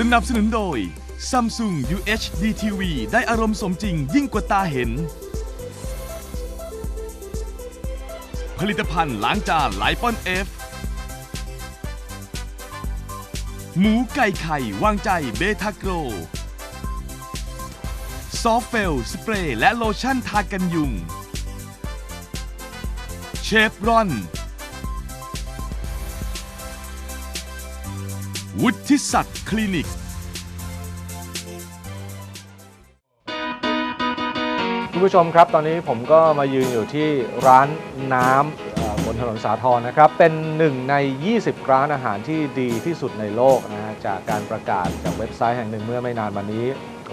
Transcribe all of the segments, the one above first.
สนับสนุนโดย Samsung UHD TV ได้อารมณ์สมจริงยิ่งกว่าตาเห็น ผลิตภัณฑ์ล้างจานไลปอนเอฟหมูไก่ไข่วางใจเบทาโกรซอฟเฟล สเปรย์และโลชั่นทากันยุง เชฟรอน วุฒิศักดิ์คลินิก คุณผู้ชมครับตอนนี้ผมก็มายืนอยู่ที่ร้านน้ำเอ่อบนถนนสาทรนะครับ เป็นหนึ่งใน 20 ร้านอาหารที่ดีที่สุดในโลกนะฮะจากการประกาศจากเว็บไซต์แห่งหนึ่งเมื่อไม่นานมานี้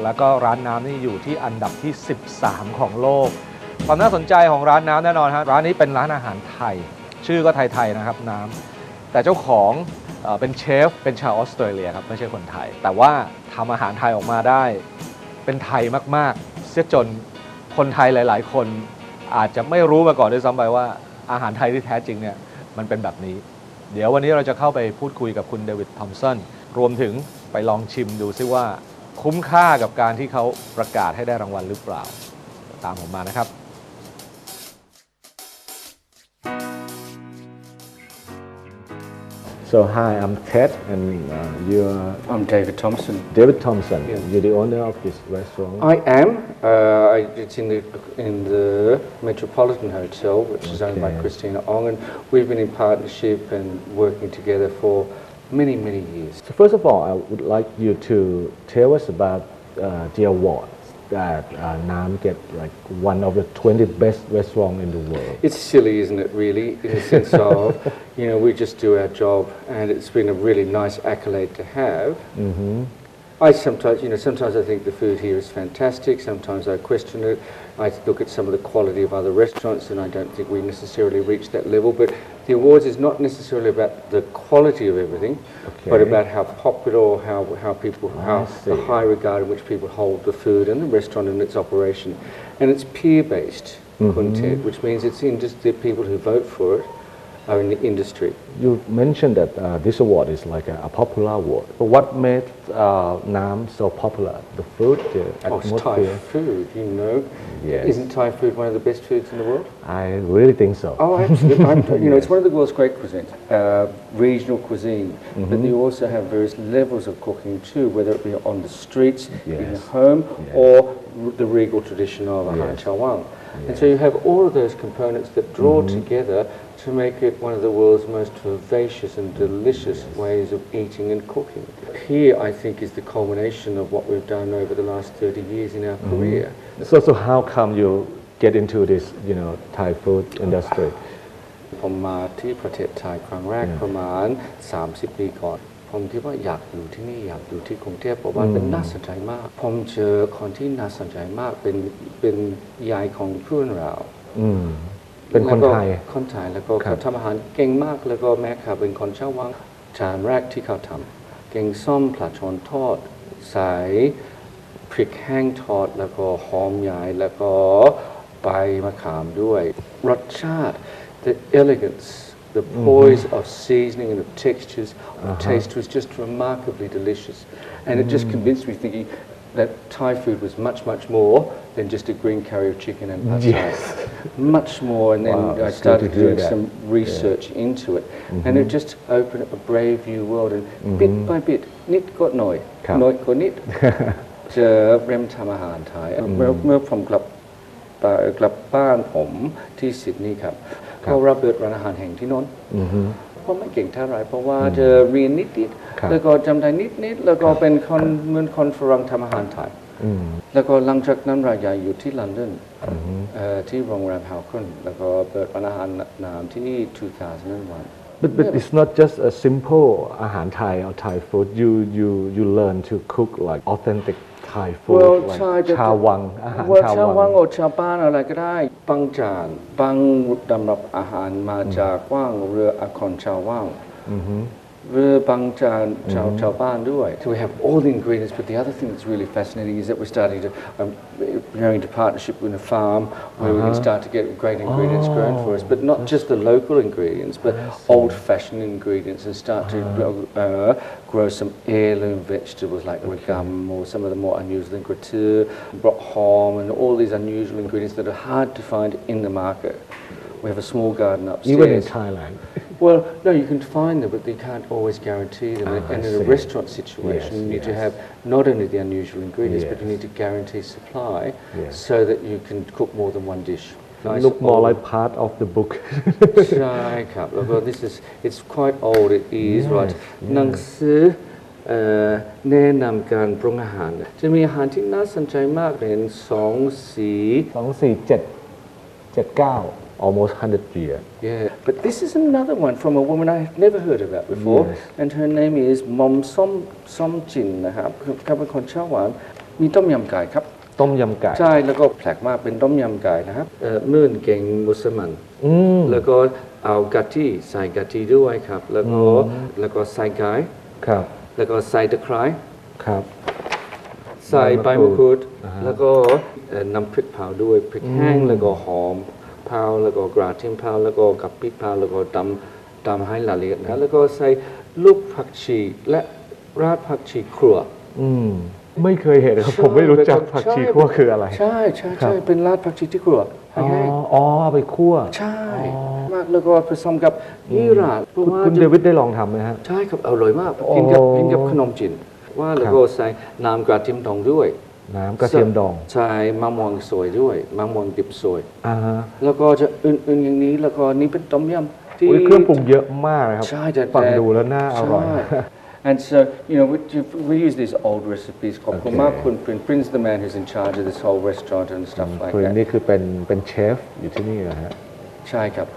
แล้วก็ร้านน้ำนี่อยู่ที่อันดับที่ 13 ของโลก ความน่าสนใจของร้านน้ำแน่นอนฮะร้านนี้เป็นร้านอาหารไทย ชื่อก็ไทยๆนะครับน้ำแต่เจ้าของ เป็นเชฟ เป็นชาวออสเตรเลียครับไม่ใช่คนไทย แต่ว่าทำอาหารไทยออกมาได้เป็นไทยมากๆ เสียจนคนไทยหลาย ๆ คนอาจจะไม่รู้มาก่อนด้วยซ้ำไปว่าอาหารไทยที่แท้จริงเนี่ยมันเป็นแบบนี้ เดี๋ยววันนี้เราจะเข้าไปพูดคุยกับคุณเดวิดทอมสันรวมถึงไปลองชิมดูซิว่าคุ้มค่ากับการที่เขาประกาศให้ได้รางวัลหรือเปล่า ตามผมมานะครับ So hi, I'm Ted, and uh, you're I'm David Thompson. David Thompson. Yeah. You're the owner of this restaurant. I am. Uh, I, it's in the in the Metropolitan Hotel, which is owned by Okay. Christina Ong, and we've been in partnership and working together for many many years. So first of all, I would like you to tell us about uh, the awards that uh, Nam get like one of the 20 best restaurants in the world. It's silly, isn't it? Really, in the sense of, you know, we just do our job, and it's been a really nice accolade to have. hmm I sometimes, you know, sometimes I think the food here is fantastic. Sometimes I question it. I look at some of the quality of other restaurants, and I don't think we necessarily reach that level. But the awards is not necessarily about the quality of everything, but about how popular or how, how people, how the high regard in which people hold the food and the restaurant and its operation. And it's peer-based Mhm. content, which means it's in just the people who vote for it are in the industry. You mentioned that uh, this award is like a, a popular award. But what made uh, Nam so popular? The food, the Oh, it's Thai atmosphere? food, you know. Yes. Isn't Thai food one of the best foods in the world? I really think so. Oh, absolutely. I'm, you know, it's one of the world's great cuisines, uh, regional cuisine. But you also have various levels of cooking too, whether it be on the streets, in the home, Yes. or r- the regal tradition of a Yes. Chawang. And so you have all of those components that draw together to make it one of the world's most vivacious and delicious ways of eating and cooking. Here, I think, is the culmination of what we've done over the last 30 years in our career. So, so how come you get into this, you know, Thai food industry? ผมมาที่ประเทศไทยครั้งแรก อืม ประมาณ 30 ปีก่อน ผมคิดว่าอยากอยู่ที่นี่อยากอยู่ที่กรุงเทพเพราะว่าอืมเป็นน่าสนใจมาก ผมเจอคนที่น่าสนใจมากเป็นเป็นยายของเพื่อนเราอืมเป็นคนแล้วก็ไทยคนไทยแล้วก็ครับเขาทำอาหารเก่งมากแล้วก็แม่เขาเป็นคนชาววังจานแรกที่เขาทำแกงส้มปลาชอนทอดใส่พริกแห้งทอดแล้วก็หอมใหญ่แล้วก็ใบมะขามด้วย รสชาติ the elegance the poise of seasoning and of textures of taste was just remarkably delicious and it just convinced me thinking that Thai food was much much more than just a green curry of chicken and pad thai Yes. much more and then Wow, I it's good to started hear doing that. some research into it and it just opened up a brave new world and bit by bit นิดก็หน่อย ครับ น้อยก็นิด เจอเริ่มทำอาหารไทยเมื่อเมื่อผมกลับไปกลับบ้านผมที่ซิดนีย์ครับ เขารับเปิดร้านอาหารแห่งที่โนนอือฮึผมไม่เก่งเท่าไหร่เพราะว่าจะเรียนนิดนิดๆครับแล้วก็จำได้นิดนิดๆแล้วก็เป็นคนเหมือนคนฝรั่งทำอาหารไทยอืมแล้วก็หลังจากนั้นเราย้ายอยู่ที่ลอนดอนเอ่อที่โรงแรมฮาวคอนแล้วก็เปิดร้านอาหารน้ำที่นี่2001 But, but it's not just a simple อาหารไทย or Thai food. You you you learn to cook like authentic Thai food, Well, like ใช่แต่ชาววังอาหารว่าชาวชาววัวังงโอชาวบ้านอะไรก็ได้บางจานบางดำรับอาหารมาจากว่างเรืออาคอนชาววังอือฮึเรือ Mm-hmm. So we have all the ingredients, but the other thing that's really fascinating is that we're starting to, um, going to partnership with a farm where uh -huh. we can uh-huh. start to get great ingredients oh, grown for us, but not oh, just the local ingredients, but old fashioned ingredients and start uh -huh. to uh-huh. uh, grow some heirloom vegetables like okay. rigam or some of the more unusual, gratur, brot hom, and all these unusual ingredients that are hard to find in the market. We have a small garden upstairs. You went in Thailand. Well, no, you can find them, but you can't always guarantee them. Ah, and I in see. a restaurant situation, Yes, you need to yes. have not only the unusual ingredients, but you Yes. need to guarantee supply Yes. so that you can cook more than one dish. Nice look more old- like part of the book ใช่ครับแล้วก็ this is it's quite old it is Yes, right yes. หนังสือเอ่อแนะนำการปรุงอาหาร จะมีอาหารที่น่าสนใจมากเป็นสองสี สองสี่เจ็ดเจ็ดเก้า almost 100 year Yeah, but this is another one from a woman I've never heard about before, Yes. and her name is Mom Som Som Jin นะครับคือเขาเป็นคนชอบหวานมีต้มยำไก่ครับ ต้มยำไก่ ใช่ แล้วก็แปลกมากเป็นต้มยำไก่นะครับเอ่อมื่นเก่งมุสมันอืมแล้วก็เอากะทิใส่กะทิด้วยครับ แล้วก็แล้วก็ใส่ไก่ครับ แล้วก็ใส่ตะไคร้ครับ ใส่ใบใบมะมะกกรูรูดดอ่าฮะแล้วก็เอ่อน้ำพริกเผาด้วยพริกแห้งแล้วก็หอม เผาแล้วก็กระเทียมเผาแล้วก็กะปิเผาแล้วก็ตำตำให้ละเอียดนะแล้วก็ใส่ลูกผักชีและราดผักชีครัว อืมไม่เคยเห็นครับ ผมไม่รู้จักผักชีคั่วคืออะไร ใช่ใช่ครัใช่บเป็นราดผักชีที่ครัวอ๋อแห้งอ๋อเอาไปคั่วๆใช่มากแล้วก็ผสมกับยี่หร่าเพราะคุณว่าคุณจะเดวิดได้ลองทำไหมฮะ ใช่ครับอร่อยมากกินกับอ๋อกินกับขนมจีนว่าแล้วก็ใส่น้ำกระเทียมดองด้วย น้ำกระเทียมดองใส่มะม่วงสวยด้วยมะม่วงดิบสวย อ่าฮะแล้วก็จะอื่นๆอย่างนี้แล้วก็นี่เป็นต้มยำที่ อุ๊ยเครื่องปรุงเยอะมากนะครับใช่แต่ ฟังดูแล้วน่าอร่อยใช่ And so, you know, we, we use these old recipes. ขอบคุณ Okay. มากคุณ Prin Prin's the man who's in charge of this whole restaurant and stuff like คุณ that. นี่คือเป็นเป็นเชฟอยู่ที่นี่นะฮะใช่ครับ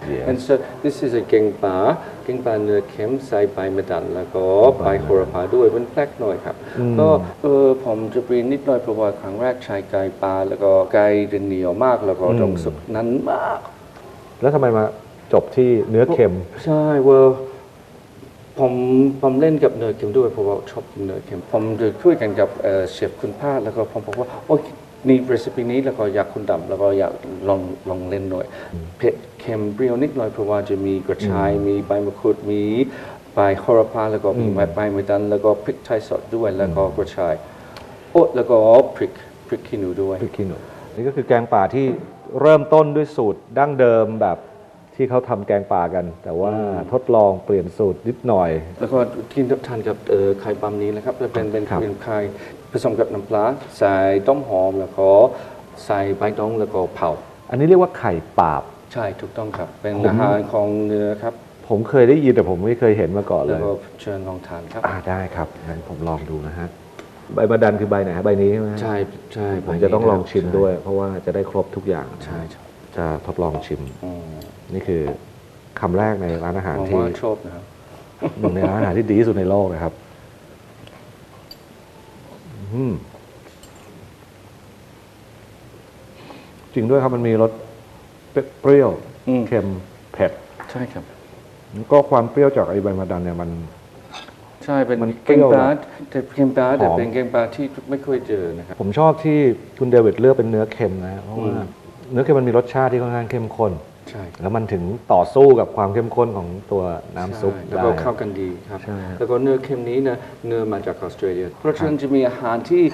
เป็นเชฟที่นี่ Yes. And so this is a แกงปลาแกงปลาเนื้อเค็มใส่ใบมะดัน แล้วก็ใบโหระพาด้วยเป็นแปลกหน่อยครับ ก็เออผมจะเปลี่ยนนิดหน่อยเพราะว่าครั้งแรกใช้ไก่ปลาแล้วก็ไก่เหนียวมากแล้วก็ต้องสุกนั้นมาก แล้วทำไมมาจบที่เนื้อเค็ม ใช่เว่าผมผมเล่นกับเนยเค็มด้วยเพราะว่าชอบกินเนยเค็ม ผมจะคุยกันกับเอ่อเชฟคุณพาแล้วก็ผมบอกว่าโอ้ย นี่เรซิปีนี้แล้วก็อยากคุณดำแล้วก็อยากลองลองเล่นหน่อยเผ็ดเค็มเปรี้ยวนิดหน่อยเพราะว่าจะมีกระชายมีใบมะกรูดมีใบโหระพาแล้วก็มีใบใบมะดันแล้วก็พริกไทยสดด้วยแล้วก็กระชายโอ้แล้วก็พริกพริกขี้หนูด้วยพริกขี้หนูนี่ก็คือแกงป่าที่เริ่มต้นด้วยสูตรดั้งเดิมแบบ ที่เขาทำแกงป่ากัน แต่ว่าทดลองเปลี่ยนสูตรนิดหน่อย แล้วก็กินกับทานกับเอ่อไข่ปั๊มนี้นะครับแล้วเป็นเป็นครับเป็นไข่ผสมกับน้ำปลาใส่ต้มหอมแล้วก็ใส่ใบตองแล้วก็เผาอันนี้เรียกว่าไข่ปาบ ใช่ถูกต้องครับ เป็นผมอาหารของเนื้อครับ ผมเคยได้ยินแต่ผมไม่เคยเห็นมาก่อนเลแล้วย ก็เชิญลองทานครับ อ่าได้ครับงั้นผมลองดูนะฮะใบมะดันคือใบไหนฮะใบนี้ใช่ไหมฮะใช่ใช่ผมจะต้องลองชิมใด้วย เพราะว่าจะได้ครบทุกอย่าง ใช่ใช่ จะทดลองชิม อืมนี่คือคำแรกในร้านอาหารหวังที่ว่าชอบนะครับ หนึ่งในร้านอาหารที่ดีที่สุดในโลกนะครับ อืมจริงด้วยครับมันมีรสเปรี้ยวอืม เค็มเผ็ดใช่ครับ แล้วก็ความเปรี้ยวจากไอใบมะดันเนี่ยมัน ใช่เป็นมันเปเกรี้งยว ปลาแต่เกงปลาแต่หอมเป็นเกงปลาที่ไม่ค่อยเจอนะครับ ผมชอบที่คุณเดวิดเลือกเป็นเนื้อเค็มนะเพราะว่า เนื้อเค็มมันมีรสชาติที่ค่อนข้างเข้มข้น ใช่แล้วมันถึงต่อสู้กับความเข้มข้นของตัวน้ำซุปใช่แล้วได้ก็เข้ากันดีครับ ใช่แล้วก็เนื้อเค็มนี้นะเนื้อมาจากออสเตรเลีย เพราะฉะนั้นจะมีอาหารที่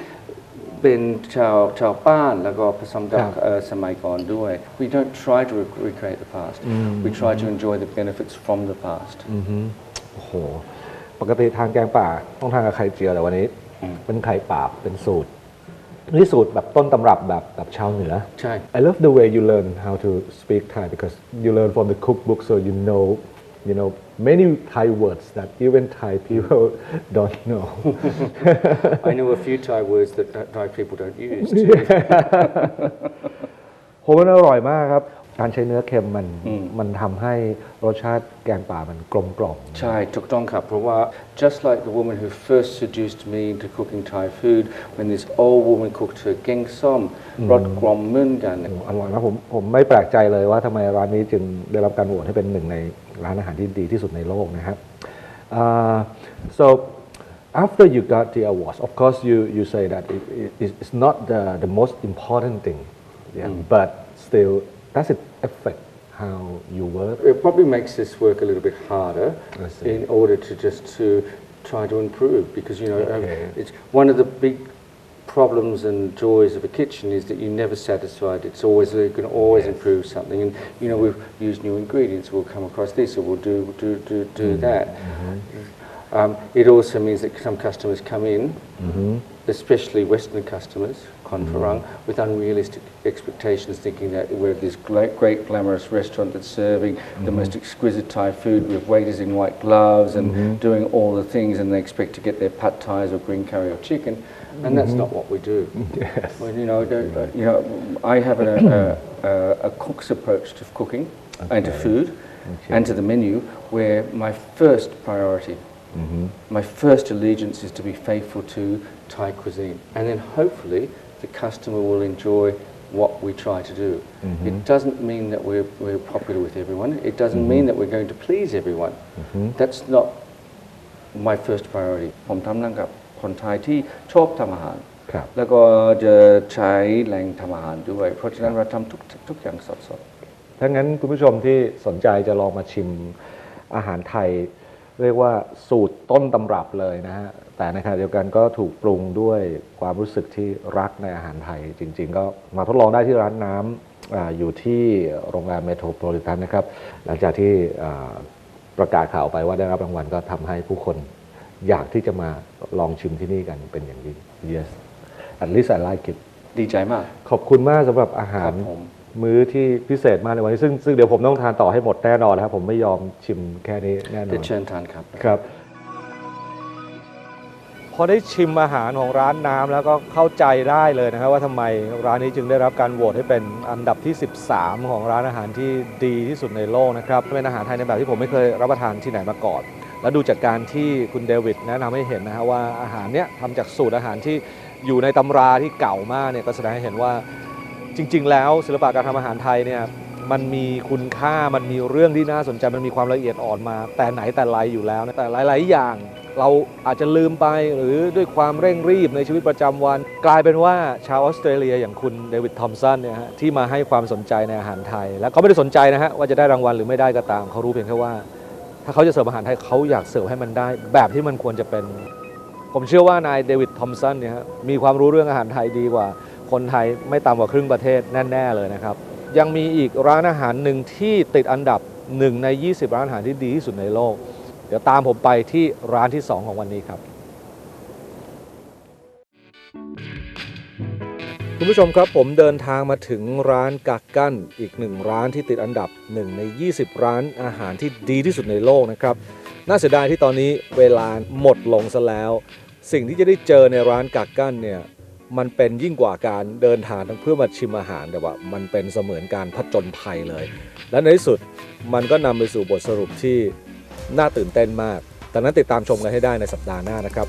เป็นชาวชาวบ้านแล้วก็ผสมกับครับเอ่อสมัยก่อนด้วย we don't try to rec- recreate the past we try to enjoy the benefits from the past อือฮึโอ้โห ปกติทานแกงป่าต้องทานกับไข่เจียวแต่วันนี้อืมเป็นไข่ป่าเป็นสูตร นี่สูตรแบบต้นตำรับแบบแบบชาวเหนือ ใช่ I love the way you learn how to speak Thai because you learn from the cookbook so you know you know many Thai words that even Thai people don't know I know a few Thai words that Thai people don't use too. โหมันอร่อยมากครับ การใช้เนื้อเค็มมันอืมมันทำให้รสชาติแกงป่ามันกลมกล่อมใช่ถูกต้องครับเพราะว่า just like the woman who first seduced me into cooking Thai food when this old woman cooked her geng som รสกลมเหมือนกันโอ้อร่อยนะผมผมไม่แปลกใจเลยว่าทำไมร้านนี้จึงได้รับการโหวตให้เป็นหนึ่งในร้านอาหารที่ดีที่สุดในโลกนะครับ Uh, so after you got the awards, of course, you, you say that it, it, it's not the, the most important thing, yeah, but still, does it affect how you work? It probably makes this work a little bit harder in order to just to try to improve because you know um, it's one of the big problems and joys of a kitchen is that you're never satisfied. It's always you can always improve something, and you know we've used new ingredients. We'll come across this, or we'll do do do, do that. Um, it also means that some customers come in, especially Western customers, Conferang, with unrealistic expectations, thinking that we're this great, great glamorous restaurant that's serving the mm-hmm. most exquisite Thai food with waiters in white gloves and mm-hmm. doing all the things, and they expect to get their pad thais or green curry or chicken, and that's mm-hmm. not what we do. Yes. Well, you know, uh, you know, I have a, a, a, a cook's approach to cooking and to food Okay. and to the menu, where my first priority, my first allegiance is to be faithful to Thai cuisine, and then hopefully the customer will enjoy what we try to do. It doesn't mean that we're, we're popular with everyone. It doesn't mean that we're going to please everyone. That's not my first priority ผมทำงานกับคนไทยที่ชอบทำอาหารครับแล้วก็จะใช้แรงทำอาหารด้วย เพราะฉะนั้นเราทำทุกทุกอย่างสดๆถ้างั้นคุณผู้ชมที่สนใจจะลองมาชิมอาหารไทย เรียกว่าสูตรต้นตำรับเลยนะฮะ แต่ในขณะเดียวกันก็ถูกปรุงด้วยความรู้สึกที่รักในอาหารไทย จริง ๆ ก็มาทดลองได้ที่ร้านน้ำอาอยู่ที่โรงแรมเมโทรโพลิแทนนะครับ หลังจากที่อ่าประกาศข่าวไปว่าได้รับรางวัลก็ทำให้ผู้คนอยากที่จะมาลองชิมที่นี่กันเป็นอย่างยิ่ง yes at least I like it ดีใจมาก ขอบคุณมากสำหรับอาหารครับผ มมื้อที่พิเศษมากในวันนี้ซึ่งซึ่งเดี๋ยวผมต้องทานต่อให้หมดแน่นอนนะครับผมไม่ยอมชิมแค่นี้แน่นอเดี๋ยนวเชิญทานครับ ครับ พอได้ชิมอาหารของร้านน้ำแล้วก็เข้าใจได้เลยนะครับ ว่าทำไมร้านนี้จึงได้รับการโหวตให้เป็นอันดับที่ 13 ของร้านอาหารที่ดีที่สุดในโลกนะครับเป็นอาหารไทยในแบบที่ผมไม่เคยรับประทานที่ไหนมาก่อน แล้วดูจากการที่คุณเดวิดแนะนำให้เห็นนะฮะว่าอาหารเนี้ยทำจากสูตรอาหารที่อยู่ในตำราที่เก่ามากเนี่ยก็แสดงให้เห็นว่า จริง ๆ แล้วศิลปะการทำอาหารไทยเนี่ยมันมีคุณค่ามันมีเรื่องที่น่าสนใจมันมีความละเอียดอ่อนมา แต่ไหนแต่ไรอยู่แล้วนะแต่หลาย ๆ อย่างเราอาจจะลืมไปหรือด้วยความเร่งรีบในชีวิตประจำวัน กลายเป็นว่าชาวออสเตรเลียอย่างคุณเดวิดทอมสันเนี่ยฮะที่มาให้ความสนใจในอาหารไทย แล้วเขาไม่ได้สนใจนะฮะว่าจะได้รางวัลหรือไม่ได้ก็ตาม เขารู้เพียงแค่ว่า ถ้าเขาจะเสิร์ฟอาหารไทยเขาอยากเสิร์ฟให้มันได้ แบบที่มันควรจะเป็น ผมเชื่อว่านายเดวิดทอมสันเนี่ยฮะมีความรู้เรื่องอาหารไทยดีกว่า คนไทยไม่ต่ำกว่าครึ่งประเทศแน่ๆเลยนะครับ ยังมีอีกร้านอาหารหนึ่งที่ติดอันดับหนึ่งใน 20 ร้านอาหารที่ดีที่สุดในโลก เดี๋ยวตามผมไปที่ร้านที่ 2 ของวันนี้ครับ คุณผู้ชมครับผมเดินทางมาถึงร้านกักกั้นอีกหนึ่งร้านที่ติดอันดับหนึ่งใน 20 ร้านอาหารที่ดีที่สุดในโลกนะครับน่าเสียดายที่ตอนนี้เวลาหมดลงซะแล้ว สิ่งที่จะได้เจอในร้านกักกั้นเนี่ย มันเป็นยิ่งกว่าการเดินทางทั้งเพื่อมาชิมอาหารแต่ว่า มันเป็นเสมือนการผจญภัยเลย และในที่สุดมันก็นำไปสู่บทสรุปที่น่าตื่นเต้นมากแต่นั้นติดตามชมกันให้ได้ในสัปดาห์หน้านะครับ